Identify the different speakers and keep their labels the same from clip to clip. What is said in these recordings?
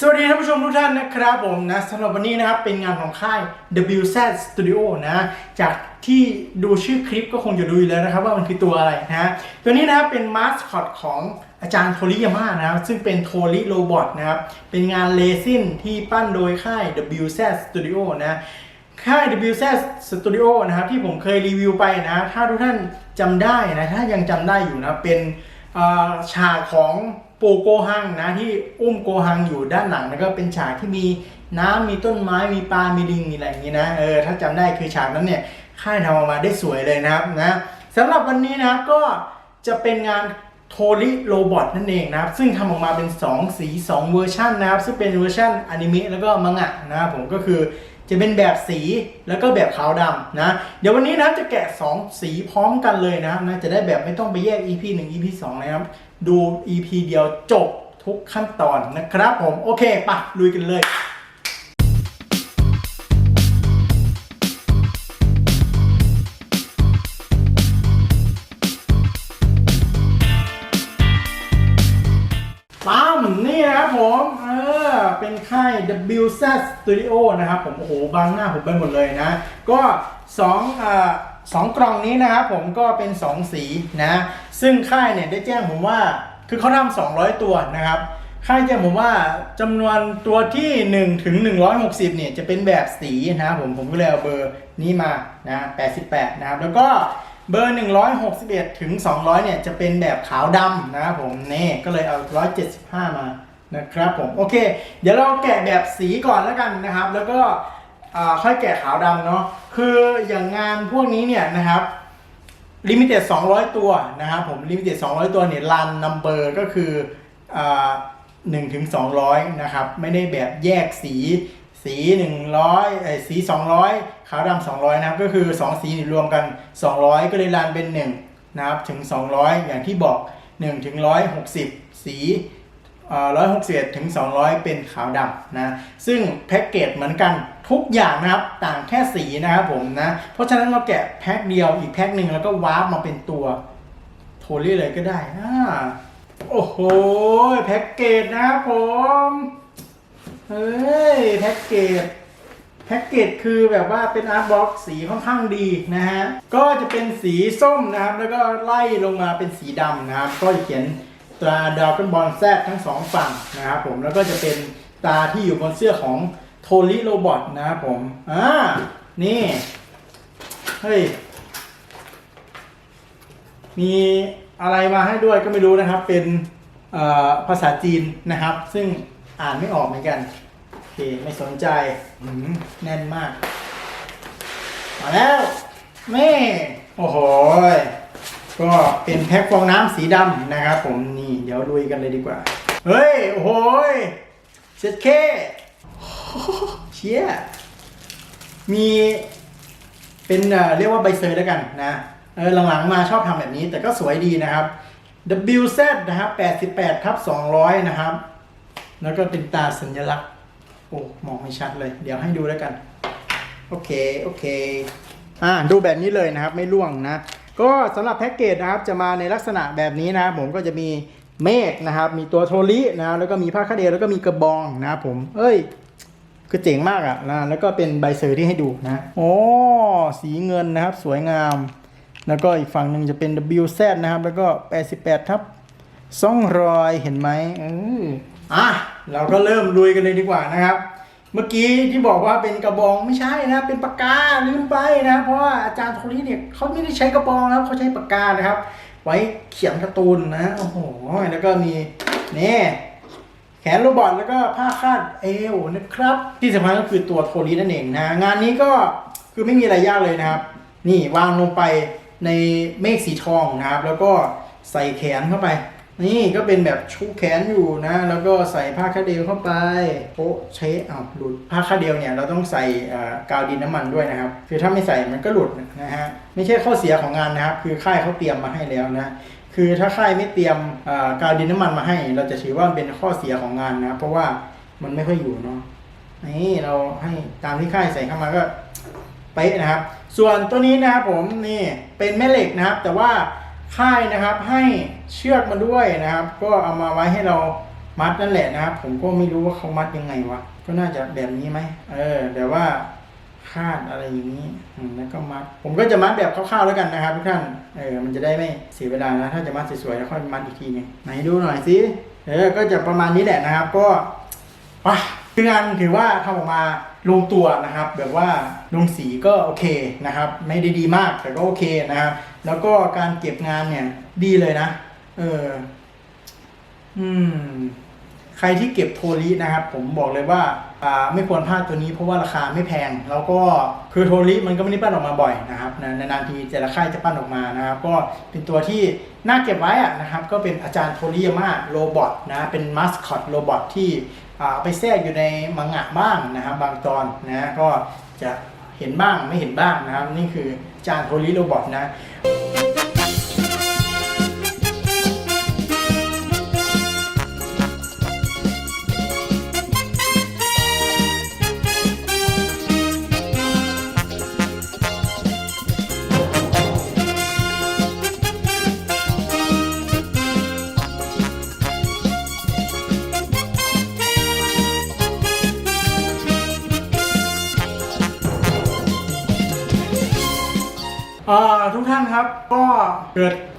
Speaker 1: สวัสดีท่านผู้ชมทุกท่านนะครับผมนะสำหรับวันนี้นะครับเป็นงานของค่าย WZ Studio นะจากที่ดูชื่อคลิปก็คงจะดูอยู่แล้วนะครับว่ามันคือตัวอะไรนะตัวนี้นะครับเป็นมาสคอตของอาจารย์โทริยาม่านะครับซึ่งเป็นโทริโรบอทนะครับเป็นงานเลซินที่ปั้นโดยค่าย WZ Studio นะค่าย WZ Studio นะครับที่ผมเคยรีวิวไปนะถ้าทุกท่านจำได้นะถ้ายังจำได้อยู่นะเป็นฉากของ ปูโกฮังนะที่อุ้มโกฮังอยู่ด้านหลังแล้วก็เป็นฉากที่มีน้ำมีต้นไม้มีปลา มีลิงมีอะไรอย่างนี้นะเออถ้าจำได้คือฉากนั้นเนี่ยค่ายทำออกมาได้สวยเลยนะครับนะสำหรับวันนี้นะก็จะเป็นงานโทริโรบอทนั่นเองนะครับ ซึ่งทำออกมาเป็น 2 สี 2 เวอร์ชันนะครับ ซึ่งเป็นเวอร์ชันอนิเมะแล้วก็มังงะนะครับผมก็คือ จะเป็นแบบสีแล้วก็แบบขาวดำนะ เดี๋ยววันนี้นะจะแกะ 2 สีพร้อมกันเลยนะนะจะได้แบบไม่ต้องไปแยก EP 1 EP 2 นะครับ ดู EP เดียวจบทุกขั้นตอนนะครับผม โอเคปะลุยกันเลยปั๊มนี่นะครับผม เป็นค่าย WZ Studio นะครับผมโอ้โหบางหน้าผมไปหมดเลยนะ ก็2อ่าสองกล่องนี้นะครับผมก็เป็น 2 สีนะ ซึ่งค่ายเนี่ยได้แจ้งผมว่าคือเขาทำ200 ตัวนะครับ ค่ายแจ้งผมว่าจำนวนตัวที่ 1 ถึง 160 เนี่ยจะเป็นแบบสีนะครับผมผมก็เลยเอาเบอร์นี้มานะ88 นะครับ แล้วก็เบอร์ 161 ถึง 200 เนี่ยจะเป็นแบบขาวดำนะครับผมนี่ก็เลยเอา 175 มา นะครับผมโอเค เดี๋ยวเราแกะแบบสีก่อนแล้วกันนะครับ แล้วก็ค่อยแกะขาวดำเนาะคืออย่างงานพวกนี้เนี่ยนะครับลิมิเต็ด200 ตัวนะครับผมลิมิเต็ด200 ตัวเนี่ยรันนัมเบอร์ก็คืออ่า1ถึง200นะครับ ไม่ได้แบบแยกสีสี100ไอ้สี200ขาวดำ200นะครับ ก็คือ2สีนี่รวมกัน200ก็เลยรันเป็น1นะครับถึง200อย่างที่บอก1ถึง160สี ร้อยหกสิบถึง200เป็นขาวดำนะซึ่งแพ็กเกจเหมือนกันทุกอย่างนะครับต่างแค่สีนะครับผมนะเพราะฉะนั้นเราแกะแพ็คเดียวอีกแพ็คหนึ่งแล้วก็วาร์ปมาเป็นตัวโทลี่เลยก็ได้อ่าโอ้โหแพ็กเกจนะครับผมเฮ้ยแพ็กเกจแพ็กเกจคือแบบว่าเป็นอาร์ตบ็อกสีค่อนข้างดีนะฮะก็จะเป็นสีส้มนะครับ แล้วก็ไล่ลงมาเป็นสีดำนะครับ ก็จะเขียน ตราดาวกันบอลแซดทั้งสองฝั่งนะครับผมแล้วก็จะเป็นตาที่อยู่บนเสื้อของโทริโรบอทนะครับผมอ่านี่เฮ้ยมีอะไรมาให้ด้วยก็ไม่รู้นะครับ เป็นภาษาจีนนะครับ ซึ่งอ่านไม่ออกเหมือนกันโอเคไม่สนใจแน่นมาก มาแล้วแม่โอ้โหย ก็เป็นแพ็คฟองน้ำสีดำนะครับผมนี่เดี๋ยวลุยกันเลยดีกว่า เฮ้ย โอ้โหยเช็ดเคเชี่ยมีเป็นเอ่อเรียกว่าใบเซอร์แล้วกันนะเออหลังๆมาชอบทำแบบนี้แต่ก็สวยดีนะครับ WZ นะครับ 88ทับ200 นะครับ แล้วก็เป็นตาสัญลักษณ์ โอ้ มองไม่ชัดเลย เดี๋ยวให้ดูแล้วกัน โอเค โอเค อ่า ดูแบบนี้เลยนะครับ ไม่ล่วงนะ ก็สำหรับแพ็กเกจนะครับจะมาในลักษณะแบบนี้นะผมก็จะมีเมฆนะครับ มีตัวโทรินะแล้วก็มีผ้าคาเดลแล้วก็มีกระบองนะครับผม เอ้ย คือเจ๋งมากอะนะแล้วก็เป็นใบเซอร์ที่ให้ดูนะโอ้สีเงินนะครับสวยงาม แล้วก็อีกฝั่งหนึ่งจะเป็น WZ นะครับ แล้วก็ 88ทับซ่องรอยเห็นไหมเอออะเราก็เริ่มลุยกันเลยดีกว่านะครับ เมื่อกี้ที่บอกว่าเป็นกระบองไม่ใช่นะ เป็นปากกาลืมไปนะ เพราะว่าอาจารย์โทนี่เนี่ยเขาไม่ได้ใช้กระบองนะเขาใช้ปากกานะครับ ไว้เขียนการ์ตูนนะโอ้โหแล้วก็มีนี่แขนโรบอทแล้วก็ผ้าคาดเอวนะครับ ที่สำคัญก็คือตัวโทรีนั่นเองนะ งานนี้ก็คือไม่มีอะไรยากเลยนะครับ นี่วางลงไปในเมฆสีทองนะครับ แล้วก็ใส่แขนเข้าไป นี่ก็เป็นแบบชูแขนอยู่นะ แล้วก็ใส่ผ้าคาดเดลเข้าไปโอ้ใช้อ้าวหลุดผ้าคาดเดลเนี่ยเราต้องใส่กาวดินน้ำมันด้วยนะครับ คือถ้าไม่ใส่มันก็หลุดนะฮะไม่ใช่ข้อเสียของงานนะครับ คือค่ายเขาเตรียมมาให้แล้วนะคือถ้าค่ายไม่เตรียมกาวดินน้ำมันมาให้ เราจะถือว่าเป็นข้อเสียของงานนะเพราะว่ามันไม่ค่อยอยู่เนาะนี่เราให้ตามที่ค่ายใส่เข้ามาก็เป๊ะนะครับ ส่วนตัวนี้นะครับผมนี่เป็นแม่เหล็กนะครับ แต่ว่า ค่ายนะครับให้เชือกมาด้วยนะครับ ก็เอามาไว้ให้เรามัดนั่นแหละนะครับ ผมก็ไม่รู้ว่าเขามัดยังไงวะก็น่าจะแบบนี้ไหมเออแต่ว่าคาดอะไรอย่างนี้แล้วก็มัด ผมก็จะมัดแบบคร่าวๆแล้วกันนะครับทุกท่านเออมันจะได้ไม่เสียเวลานะ ถ้าจะมัดสวยๆแล้วค่อยมัดอีกทีหนึงไหนดูหน่อยสิเออก็จะประมาณนี้แหละนะครับ ก็อะ คืองานถือว่าทำออกมาลงตัวนะครับ แบบว่าลงสีก็โอเคนะครับ ไม่ได้ดีมากแต่ก็โอเคนะครับ แล้วก็การเก็บงานเนี่ยดีเลยนะ เออ อืม ใครที่เก็บโทรินะครับ ผมบอกเลยว่าอ่าไม่ควรพลาดตัวนี้เพราะว่าราคาไม่แพง แล้วก็คือโทริมันก็ไม่ได้ปั้นออกมาบ่อยนะครับนนานๆทีแต่ละค่ายจะปั้นออกมานะครับ ก็เป็นตัวที่น่าเก็บไว้อะนะครับ ก็เป็นอาจารย์โทริยาม่าโรบอทนะเป็นมาสคอตโรบอทที่ไปแทรกอยู่ในมังงะบ้างนะครับ บางตอนนะก็จะเห็นบ้างไม่เห็นบ้างนะครับ นี่คือจานโทลิโรบอทนะ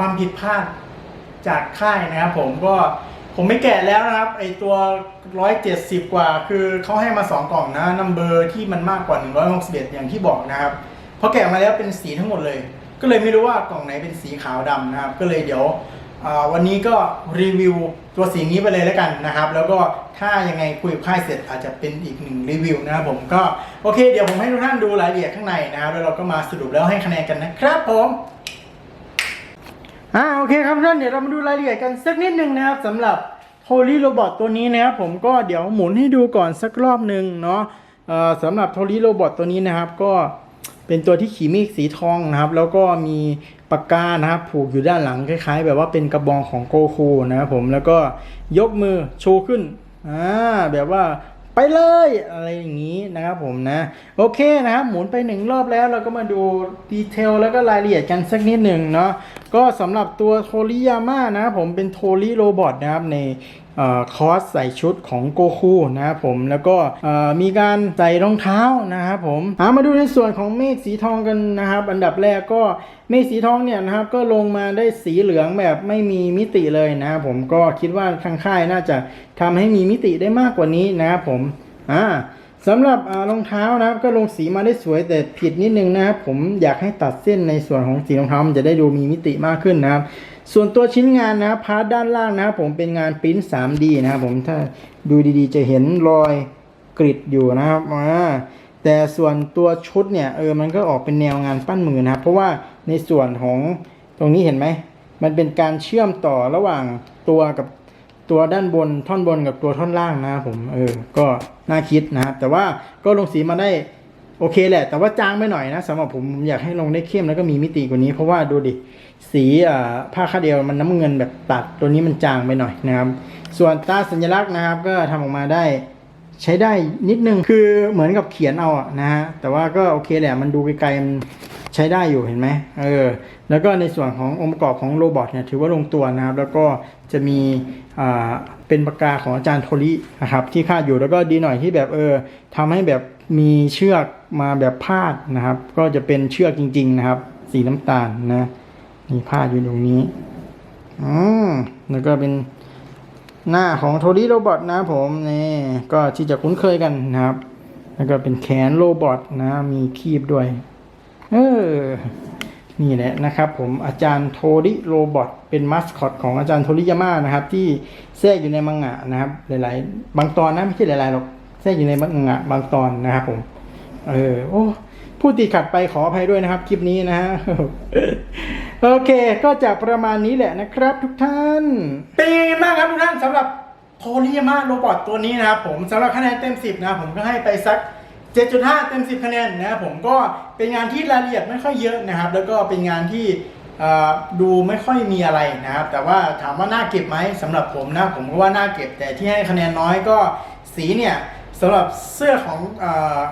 Speaker 1: ความผิดพลาดจากค่ายนะครับผมก็ผมไม่แกะแล้วนะครับ ไอตัว 170 กว่า คือเขาให้มา 2 กล่องนะนัมเบอร์ที่มันมากกว่า 161 อย่างที่บอกนะครับพอแกะมาแล้วเป็นสีทั้งหมดเลย ก็เลยไม่รู้ว่ากล่องไหนเป็นสีขาวดำนะครับ ก็เลยเดี๋ยววันนี้ก็รีวิวตัวสีนี้ไปเลยแล้วกันนะครับ แล้วก็ถ้ายังไงคุยกับค่ายเสร็จอาจจะเป็นอีกหนึ่งรีวิวนะครับผมก็โอเค เดี๋ยวผมให้ทุกท่านดูรายละเอียดข้างในนะครับ แล้วเราก็มาสรุปแล้วให้คะแนนกันนะครับผม อ่าโอเคครับท่านเดี๋ยวเรามาดูรายละเอียดกันสักนิดหนึ่งนะครับสำหรับ Holy Robot ตัวนี้นะครับผมก็เดี๋ยวหมุนให้ดูก่อนสักรอบหนึ่งเนาะเอ่อสำหรับ Holy Robot ตัวนี้นะครับก็เป็นตัวที่ขีเมฆสีทองนะครับ แล้วก็มีปากกานะครับผูกอยู่ด้านหลังคล้าย ๆ แบบว่าเป็นกระบองของโกคูนะครับผมแล้วก็ยกมือโชว์ขึ้นอ่าแบบว่า ไปเลยอะไรอย่างนี้นะครับผมนะ โอเคนะครับหมุนไปหนึ่งรอบแล้วเราก็มาดูดีเทลแล้วก็รายละเอียดกันสักนิดหนึ่งเนาะก็สำหรับตัวโทริยาม่านะครับผมเป็นโทริโรบอทนะครับใน คอสใส่ชุดของโกคูนะครับผมแล้วก็มีการใส่รองเท้านะครับผมามาดูในส่วนของเมฆสีทองกันนะครับ อันดับแรกก็เมฆสีทองเนี่ยนะครับก็ลงมาได้สีเหลืองแบบไม่มีมิติเลยนะครับผมก็คิดว่าทางค่ายน่าจะทำให้มีมิติได้มากกว่านี้นะครับผมอ่าสำหรับอ่ารองเท้านะครับก็ลงสีมาได้สวยแต่ผิดนิดนึงนะครับผมอยากให้ตัดเส้นในส่วนของสีรองเท้ามันจะได้ดูมีมิติมากขึ้นนะครับ ส่วนตัวชิ้นงานนะครับพาร์ทด้านล่างนะครับผมเป็นงานปิ้น 3D นะครับผมถ้าดูดีๆ จะเห็นรอยกริดอยู่นะครับอ่าแต่ส่วนตัวชุดเนี่ยเออมันก็ออกเป็นแนวงานปั้นมือนะครับ เพราะว่าในส่วนของตรงนี้เห็นไหม มันเป็นการเชื่อมต่อระหว่างตัวกับตัวด้านบนท่อนบนกับตัวท่อนล่างนะครับผมเออก็น่าคิดนะครับแต่ว่าก็ลงสีมาได้ โอเคแหละ แต่ว่าจางไปหน่อยนะสำหรับผมผมอยากให้ลงได้เข้มแล้วก็มีมิติกว่านี้เพราะว่าดูดิสีผ้าคาเดียวมันน้ำเงินแบบตัดตัวนี้มันจางไปหน่อยนะครับ ส่วนตาสัญลักษณ์นะครับ ก็ทำออกมาได้ใช้ได้นิดนึงคือเหมือนกับเขียนเอาอะนะฮะแต่ว่าก็โอเคแหละมันดูไกลๆมันใช้ได้อยู่เห็นไหมเออแล้วก็ในส่วนขององค์ประกอบของโรบอทเนี่ยถือว่าลงตัวนะครับ แล้วก็จะมีอ่าเป็นปากกาของอาจารย์โทรินะครับที่คาดอยู่แล้วก็ดีหน่อยที่แบบเออทำให้แบบมีเชือก มาแบบพาดนะครับ ก็จะเป็นเชือกจริง ๆ นะครับ สีน้ำตาลนะมีพาดอยู่ตรงนี้อืมแล้วก็เป็นหน้าของโทริโรบอทนะผมนี่ก็ที่จะคุ้นเคยกันนะครับ แล้วก็เป็นแขนโรบอทนะ มีคีบด้วย เออนี่แหละนะครับ ผมอาจารย์โทริโรบอทเป็นมัสคอตของอาจารย์โทริยาม่านะครับ ที่แทรกอยู่ในมังงะนะครับ หลาย ๆ บางตอนนะไม่ใช่หลายๆหรอกแทรกอยู่ในมังงะบางตอนนะครับผม เออโอ้พูดติดขัดไปขออภัยด้วยนะครับ คลิปนี้นะฮะโอเคก็จะประมาณนี้แหละนะครับ ทุกท่านเป็นยังไงบ้างครับทุกท่านสำหรับโทริยาม่าโรบอทตัวนี้นะครับผมสำหรับคะแนนเต็ม 10 นะผมก็ให้ไปสัก 7.5 เต็ม 10 คะแนนนะครับผมก็เป็นงานที่รายละเอียดไม่ค่อยเยอะนะครับ แล้วก็เป็นงานที่ดูไม่ค่อยมีอะไรนะครับ แต่ว่าถามว่าน่าเก็บไหมสำหรับผมนะผมก็ว่าน่าเก็บแต่ที่ให้คะแนนน้อยก็สีเนี่ย สำหรับเสื้อของ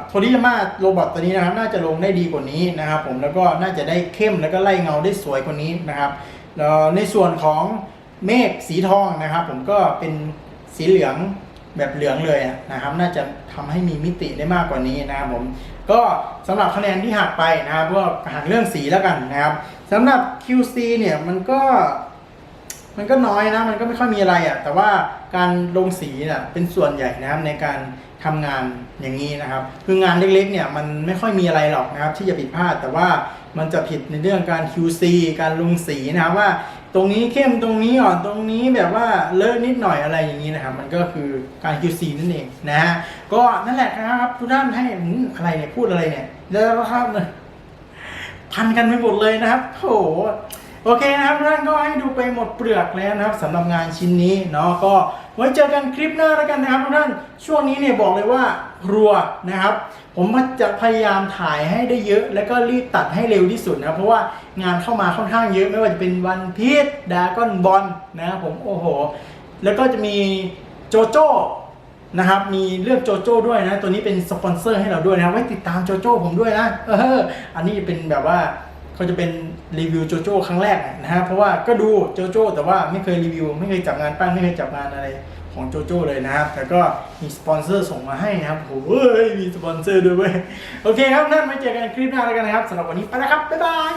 Speaker 1: โทริยาม่าโรบอทตัวนี้นะครับ น่าจะลงได้ดีกว่านี้นะครับผมแล้วก็น่าจะได้เข้มแล้วก็ไล่เงาได้สวยกว่านี้นะครับแล้วในส่วนของเมฆสีทองนะครับ ผมก็เป็นสีเหลืองแบบเหลืองเลยนะครับ น่าจะทำให้มีมิติได้มากกว่านี้นะครับผมก็สำหรับคะแนนที่หักไปนะครับก็หักเรื่องสีแล้วกันนะครับสำหรับ QC เนี่ยมันก็ มันก็น้อยนะ มันก็ไม่ค่อยมีอะไรอะ่ะ แต่ว่าการลงสีน่ะเป็นส่วนใหญ่นะครับในการทำงานอย่างนี้นะครับ คืองานเล็กๆเนี่ยมันไม่ค่อยมีอะไรหรอกนะครับ ที่จะผิดพลาด แต่ว่ามันจะผิดในเรื่องการ QC การลงสีนะครับว่าตรงนี้เข้มตรงนี้อ่อนตรงนี้แบบว่าเลอะนิดหน่อยอะไรอย่างนี้นะครับ มันก็คือการ QC นั่นเองนะฮะก็นั่นแหละครับทุกท่านให้อืมอะไรเนี่ยพูดอะไรเนี่ยแล้วครับเนี่ยพันกันไปหมดเลยนะครับโห โอเคนะครับท่านก็ให้ดูไปหมดเปลือกแล้วนะครับสำหรับงานชิ้นนี้เนาะก็ไว้เจอกันคลิปหน้าแล้วกันนะครับทุกท่านช่วงนี้เนี่ยบอกเลยว่ารัวนะครับ ผมจะพยายามถ่ายให้ได้เยอะ แล้วก็รีบตัดให้เร็วที่สุดนะเพราะว่างานเข้ามาค่อนข้างเยอะไม่ว่าจะเป็นวันพีชดาก้อนบอลนะครับผมโอ้โห แล้วก็จะมีโจโจ้นะครับมีเลือกโจโจ้ด้วยนะ ตัวนี้เป็นสปอนเซอร์ให้เราด้วยนะไว้ติดตามโจโจ้ผมด้วยนะเอออันนี้เป็นแบบว่า เขาจะเป็นรีวิวโจโจ้ครั้งแรกนะฮะเพราะว่าก็ดูโจโจ้แต่ว่าไม่เคยรีวิว ไม่เคยจับงานปั้นไม่เคยจับงานอะไรของโจโจ้เลยนะครับ แต่ก็มีสปอนเซอร์ส่งมาให้นะครับโอ้ยมีสปอนเซอร์ด้วยเว้ยโอเคครับนั่นไว้เจอกันคลิปหน้าแล้วกันนะครับสำหรับวันนี้ไปแล้วครับบ๊ายบาย